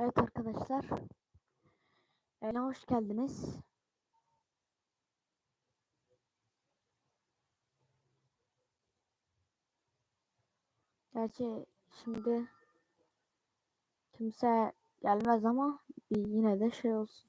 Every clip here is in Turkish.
Evet arkadaşlar. Yayına hoş geldiniz. Gerçi şimdi kimse gelmez ama yine de şey olsun.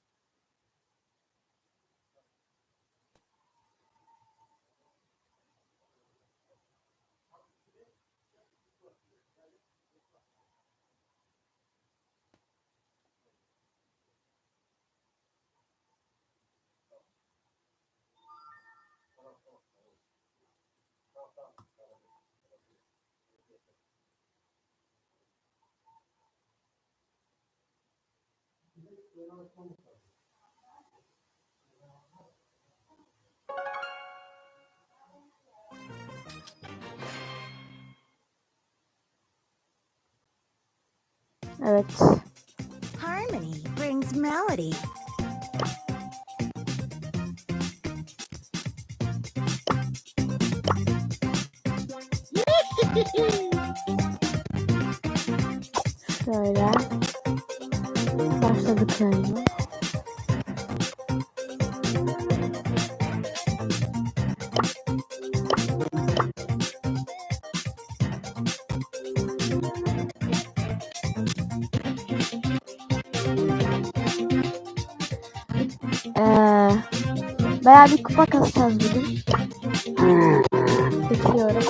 Evet. Harmony brings melody. Şöyle. Başladık yayına. Ee, bayağı bir kupa kasacağız bugün. Bekliyorum.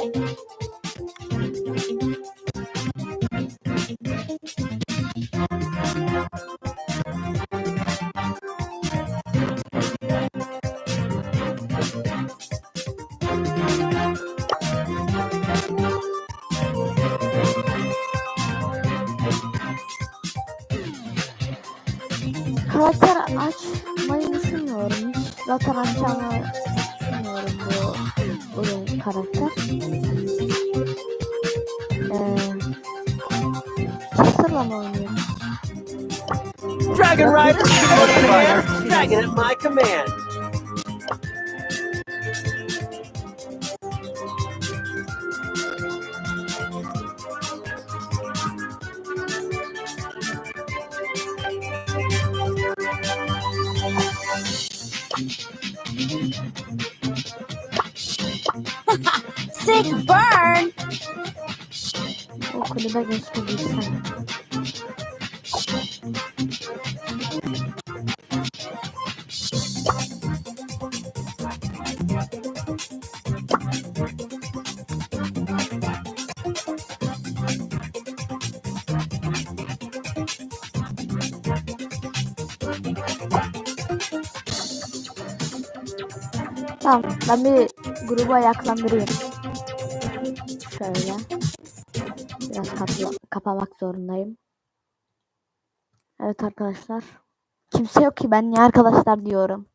dragon at my command. Sick burn! Oh, could Tamam ben bir grubu ayaklandırayım. Şöyle. Biraz kapla- kapamak zorundayım. Evet arkadaşlar. Kimse yok ki ben niye arkadaşlar diyorum.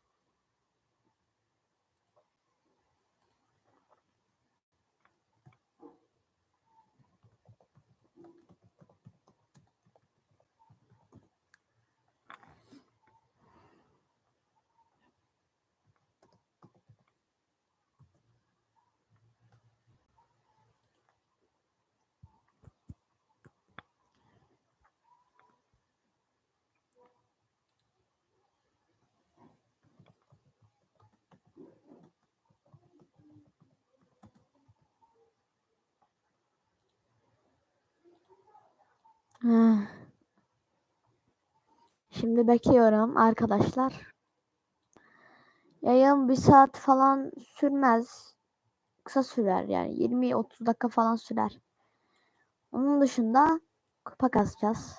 Şimdi bekliyorum arkadaşlar. Yayın bir saat falan sürmez. Kısa sürer yani 20-30 dakika falan sürer. Onun dışında kupa kasacağız.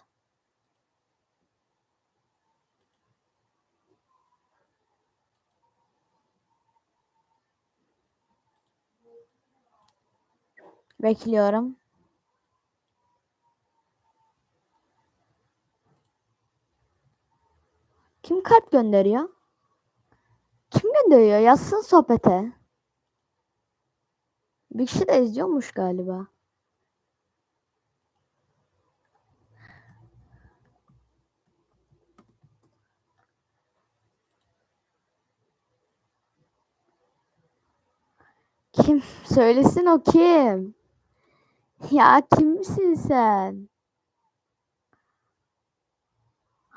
Bekliyorum. Kim kalp gönderiyor? Kim gönderiyor? Yazsın sohbete. Bir kişi de izliyormuş galiba. Kim? Söylesin o kim? Ya kimsin sen?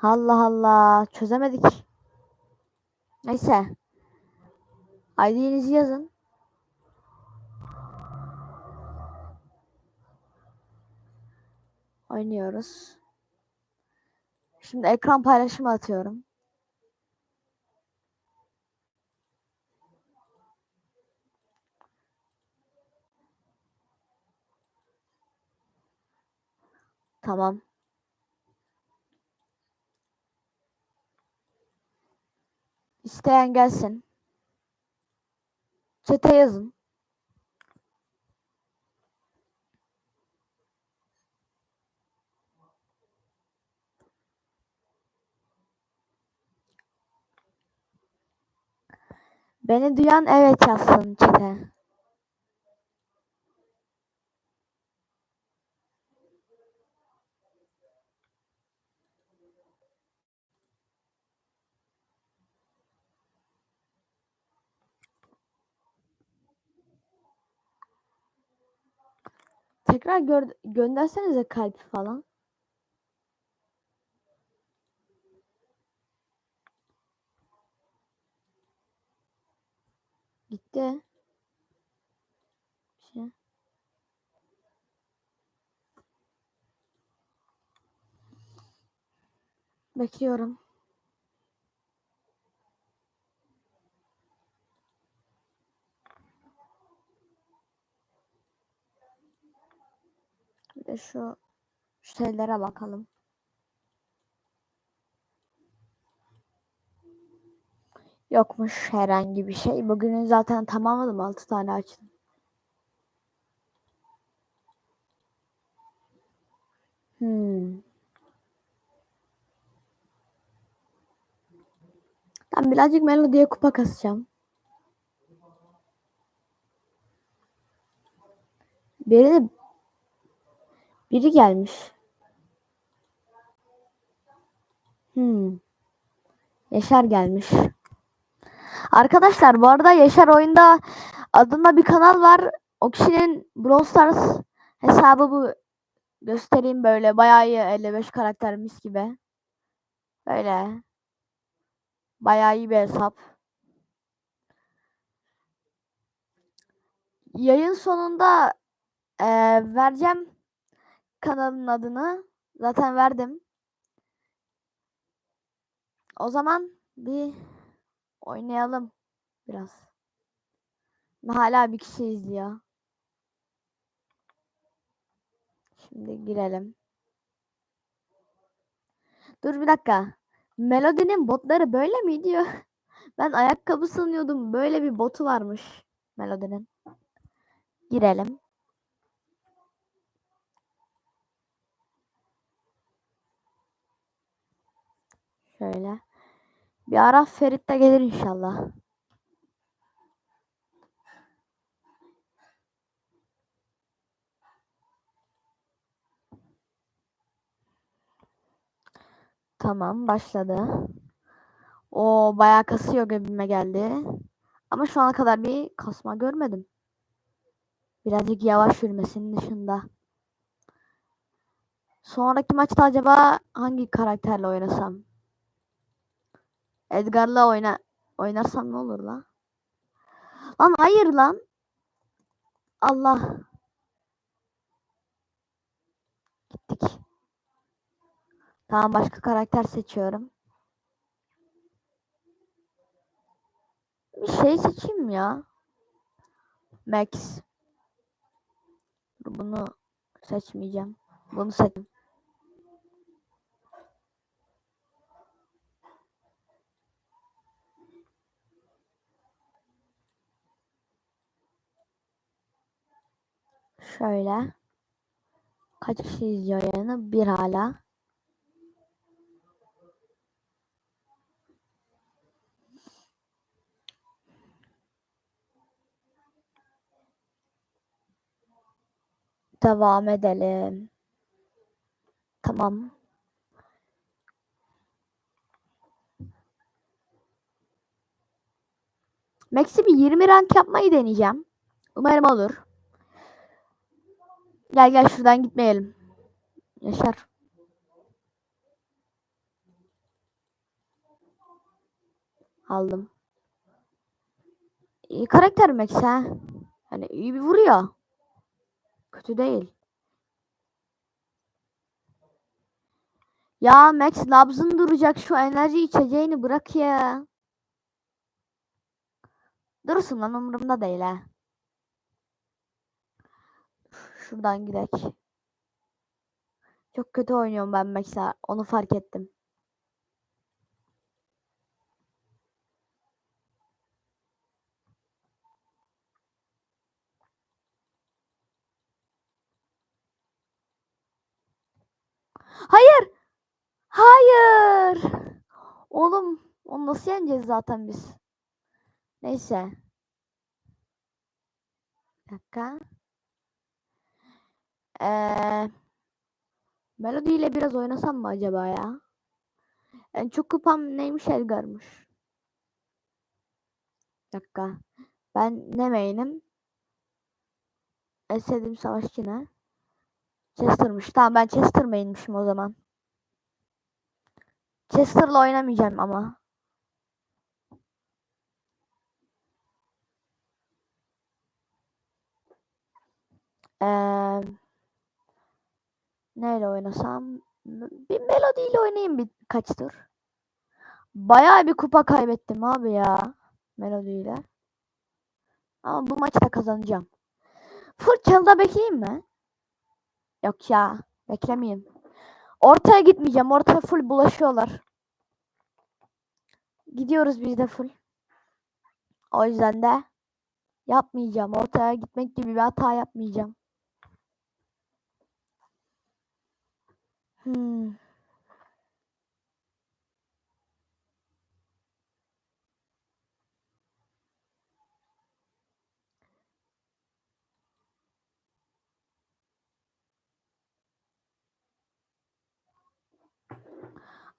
Allah Allah çözemedik. Neyse. ID'nizi yazın. Oynuyoruz. Şimdi ekran paylaşımı atıyorum. Tamam. İsteyen gelsin. Çete yazın. Beni duyan evet yazsın çete. Tekrar gör göndersenize kalp falan. Gitti. Bir şey. Bekliyorum. Bir de şu şeylere bakalım. Yokmuş herhangi bir şey. Bugünün zaten tamamladım. 6 tane açtım. Hmm. Ben birazcık Melody'ye kupa kasacağım. Biri biri gelmiş. Hmm. Yaşar gelmiş. Arkadaşlar bu arada Yaşar oyunda adında bir kanal var. O kişinin Brawl Stars hesabı bu. Göstereyim böyle bayağı iyi 55 karakter mis gibi. Böyle. Bayağı iyi bir hesap. Yayın sonunda eee, vereceğim kanalın adını. Zaten verdim. O zaman bir oynayalım biraz. Hala bir kişi izliyor. Şimdi girelim. Dur bir dakika. Melody'nin botları böyle mi diyor? Ben ayakkabı sanıyordum. Böyle bir botu varmış Melody'nin. Girelim. Şöyle. Bir ara Ferit de gelir inşallah. Tamam başladı. O bayağı kasıyor gibime geldi. Ama şu ana kadar bir kasma görmedim. Birazcık yavaş yürümesinin dışında. Sonraki maçta acaba hangi karakterle oynasam? Edgar'la oyna oynarsam ne olur la? Lan hayır lan. Allah. Gittik. Tamam başka karakter seçiyorum. Bir şey seçeyim ya. Max. Bunu seçmeyeceğim. Bunu seçtim. Şöyle. Kaç kişi izliyor yayını? Bir hala. Devam edelim. Tamam. Max'i bir 20 rank yapmayı deneyeceğim. Umarım olur. Gel gel şuradan gitmeyelim. Yaşar. Aldım. İyi karakter Max. Hani iyi bir vuruyor. Kötü değil. Ya Max nabzın duracak şu enerji içeceğini bırak ya. Dursun lan umurumda değil ha. Şuradan gidelim. Çok kötü oynuyorum ben Max'a. Onu fark ettim. Hayır. Hayır. Oğlum onu nasıl yeneceğiz zaten biz? Neyse. Bir dakika. Ee, Melody ile biraz oynasam mı acaba ya? En çok kupam neymiş Edgar'mış. Bir dakika. Ben ne main'im? En sevdiğim savaşçı ne? Chester'mış. Tamam ben Chester main'mişim o zaman. Chester'la oynamayacağım ama. Eee neyle oynasam? Bir Melody oynayayım birkaç tur. Bayağı bir kupa kaybettim abi ya. Melody. Ama bu maçta kazanacağım. Full çalıda bekleyeyim mi? Yok ya. Beklemeyeyim. Ortaya gitmeyeceğim. Ortaya full bulaşıyorlar. Gidiyoruz biz de full. O yüzden de yapmayacağım. Ortaya gitmek gibi bir hata yapmayacağım. Hmm.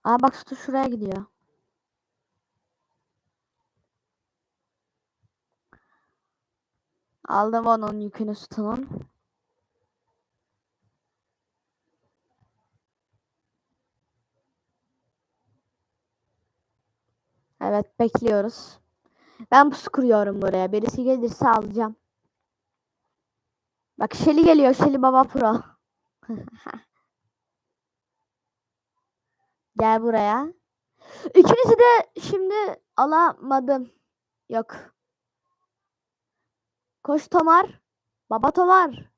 Aa bak Stu şuraya gidiyor. Aldım onun yükünü Stu'nun. Evet bekliyoruz. Ben pusu kuruyorum buraya. Birisi gelirse alacağım. Bak Shelly geliyor. Shelly Baba Pro. Gel buraya. İkinizi de şimdi alamadım. Yok. Koş Tomar. Baba Tomar.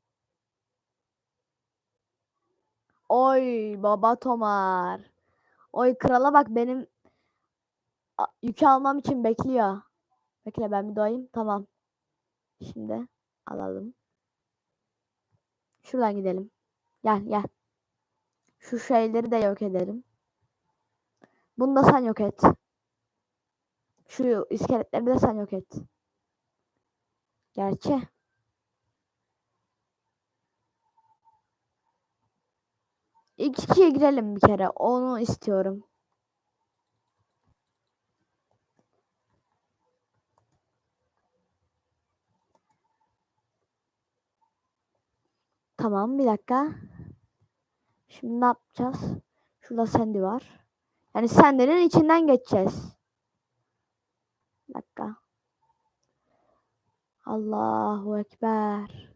Oy baba Tomar. Oy krala bak benim yükü almam için bekliyor. Bekle ben bir doyayım. Tamam. Şimdi alalım. Şuradan gidelim. Gel gel. Şu şeyleri de yok edelim. Bunu da sen yok et. Şu iskeletleri de sen yok et. Gerçi. İlk ikiye girelim bir kere. Onu istiyorum. Tamam bir dakika. Şimdi ne yapacağız? Şurada Sandy var. Yani Sandy'nin içinden geçeceğiz. Bir dakika. Allahu Ekber.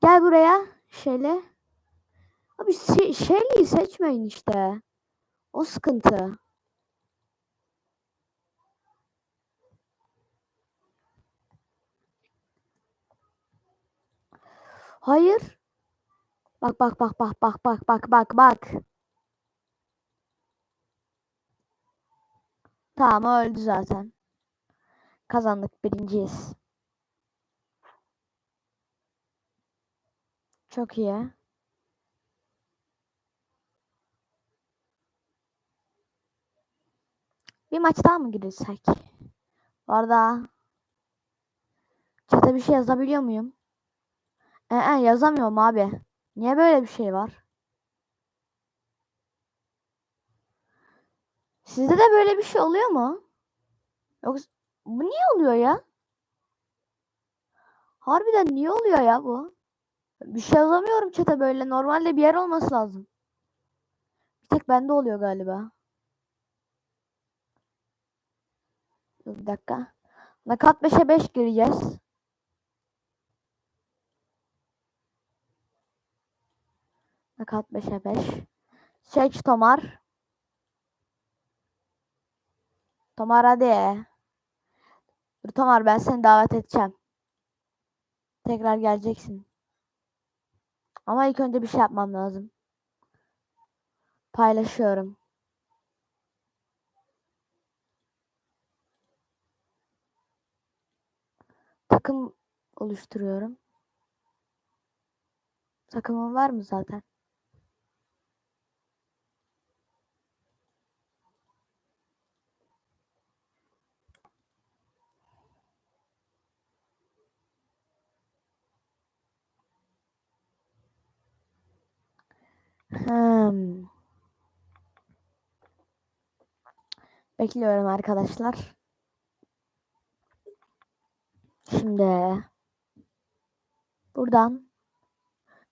Gel buraya. Şöyle. Abi şey, Shelly'yi seçmeyin işte. O sıkıntı. Hayır. Bak bak bak bak bak bak bak bak bak. Tamam öldü zaten. Kazandık birinciyiz. Çok iyi. Bir maç daha mı girsek? Bu arada chat'e bir şey yazabiliyor muyum? Ee, yazamıyorum abi. Niye böyle bir şey var? Sizde de böyle bir şey oluyor mu? Yoksa bu niye oluyor ya? Harbiden niye oluyor ya bu? Bir şey yazamıyorum chat'e böyle. Normalde bir yer olması lazım. Bir tek bende oluyor galiba. Bir dakika. Nakat 5'e 5 gireceğiz. Nakat 5'e 5. Seç Tomar. Tomar hadi. Dur Tomar ben seni davet edeceğim. Tekrar geleceksin. Ama ilk önce bir şey yapmam lazım. Paylaşıyorum. Takım oluşturuyorum. Takımın var mı zaten? Bekliyorum arkadaşlar. Şimdi buradan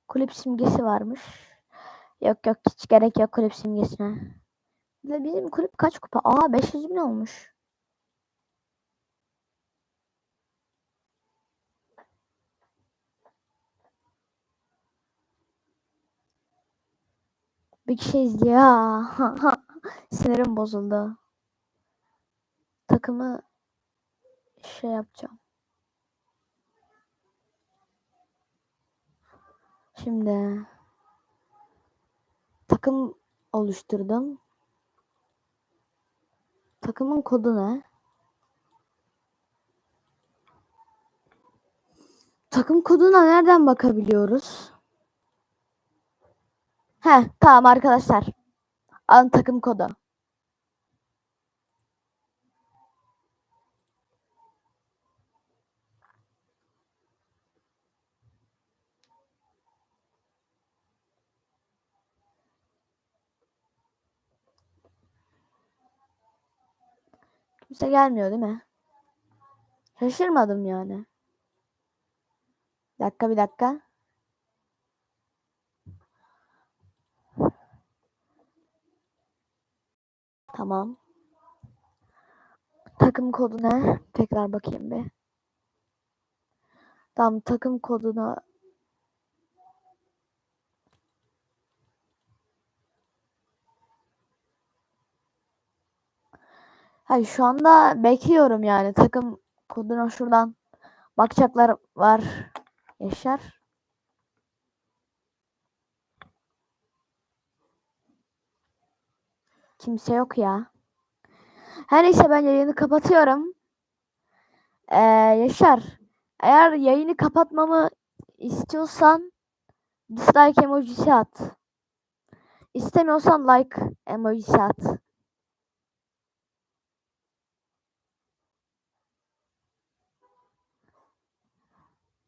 kulüp simgesi varmış. Yok yok hiç gerek yok kulüp simgesine. Ve bizim kulüp kaç kupa? Aa 500 bin olmuş. Bir kişi izliyor. Sinirim bozuldu. Takımı şey yapacağım. Şimdi takım oluşturdum. Takımın kodu ne? Takım koduna nereden bakabiliyoruz? He, tamam arkadaşlar. Alın takım kodu. Kimse gelmiyor değil mi? Şaşırmadım yani. Bir dakika bir dakika. Tamam. Takım kodu ne? Tekrar bakayım bir. Tamam takım kodunu Hayır şu anda bekliyorum yani takım koduna şuradan bakacaklar var Yaşar. Kimse yok ya. Her neyse ben yayını kapatıyorum. Ee, Yaşar, eğer yayını kapatmamı istiyorsan dislike emojisi at. İstemiyorsan like emojisi at.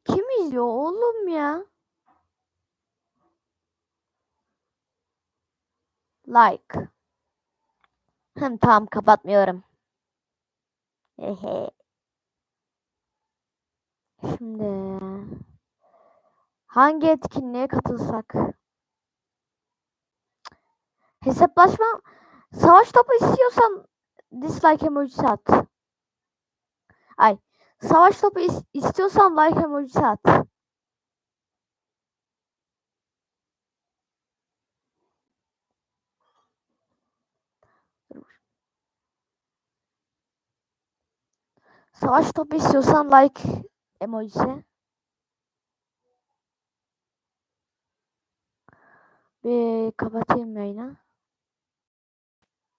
Kim izliyor oğlum ya? Like. Hem tamam kapatmıyorum. Hehe. Şimdi hangi etkinliğe katılsak? Hesaplaşma savaş topu istiyorsan dislike emojisi at. Ay savaş topu is- istiyorsan like emojisi at. Savaş topu istiyorsan like emojisi. Bir kapatayım yayını.